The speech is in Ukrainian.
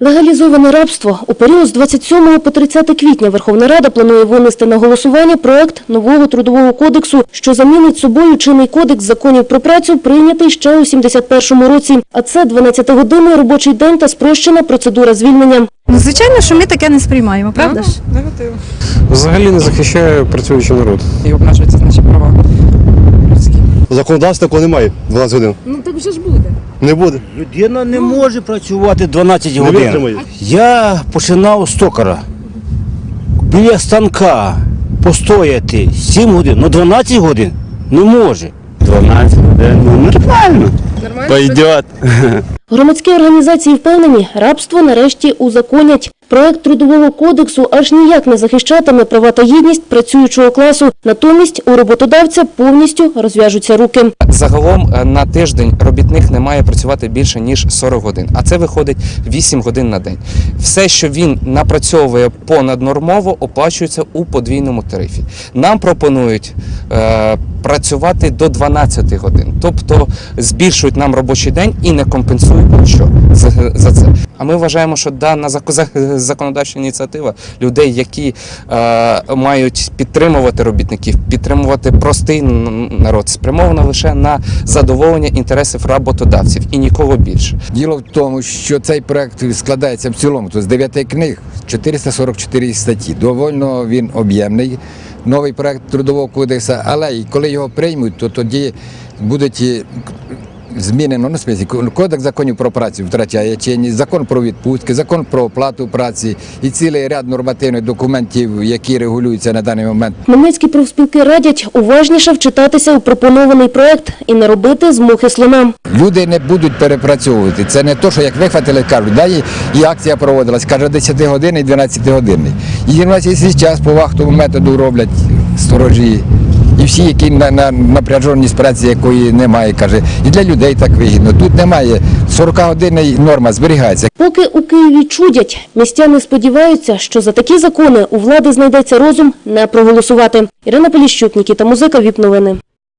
Легалізоване рабство у період з 27 по 30 квітня Верховна Рада планує винести на голосування проект нового трудового кодексу, що замінить собою чинний кодекс законів про працю, прийнятий ще у 71 році. А це 12-годинний робочий день та спрощена процедура звільнення. Ну, звичайно, що ми таке не сприймаємо, правда ж? Негативно. Взагалі не захищає працюючий народ. І права людські. Законодавства такого немає 12 годин. Ну так вже ж буде. Не буде. Людина не може працювати 12 Не годин. витримає. Я починав з токара. Біля станка постояти 7 годин, ну 12 годин не може. 12 годин, ну нормально. Пойдет. Громадські організації впевнені, рабство нарешті узаконять. Проект трудового кодексу аж ніяк не захищатиме права та гідність працюючого класу. Натомість у роботодавця повністю розв'яжуться руки. Загалом е, на тиждень робітник не має працювати більше ніж 40 годин, а це виходить 8 годин на день. Все, що він напрацьовує понаднормово, оплачується у подвійному тарифі. Нам пропонують е, працювати до 12 годин, тобто збільшують нам робочий день і не компенсують нічого за, це. А ми вважаємо, що дана зак- законодавча ініціатива людей, які е, мають підтримувати робітників, підтримувати простий народ, спрямована лише на задоволення інтересів роботодавців і нікого більше. Діло в тому, що цей проект складається в цілому то з 9 книг, 444 статті. Довольно він об'ємний. Новий проект трудового кодексу, але коли його приймуть, то тоді будуть змінено ну, в смислі, кодекс законів про працю втрачає чинність, закон про відпустки, закон про оплату праці і цілий ряд нормативних документів, які регулюються на даний момент Хмельницькі профспілки радять уважніше вчитатися у пропонований проект і не робити з мухи слона. Люди не будуть перепрацьовувати. Це не то, що як вихватили, кажуть, да, і, і акція проводилась, каже 10 годин і 12 годинний. І на цей час по вахтовому методу роблять сторожі. І всі, які на, на напряженість праці, якої немає, каже, і для людей так вигідно. Тут немає 40 годинний норма зберігається. Поки у Києві чудять, містяни сподіваються, що за такі закони у влади знайдеться розум не проголосувати. Ірина Поліщук, Нікіта Музика, ВІП Новини.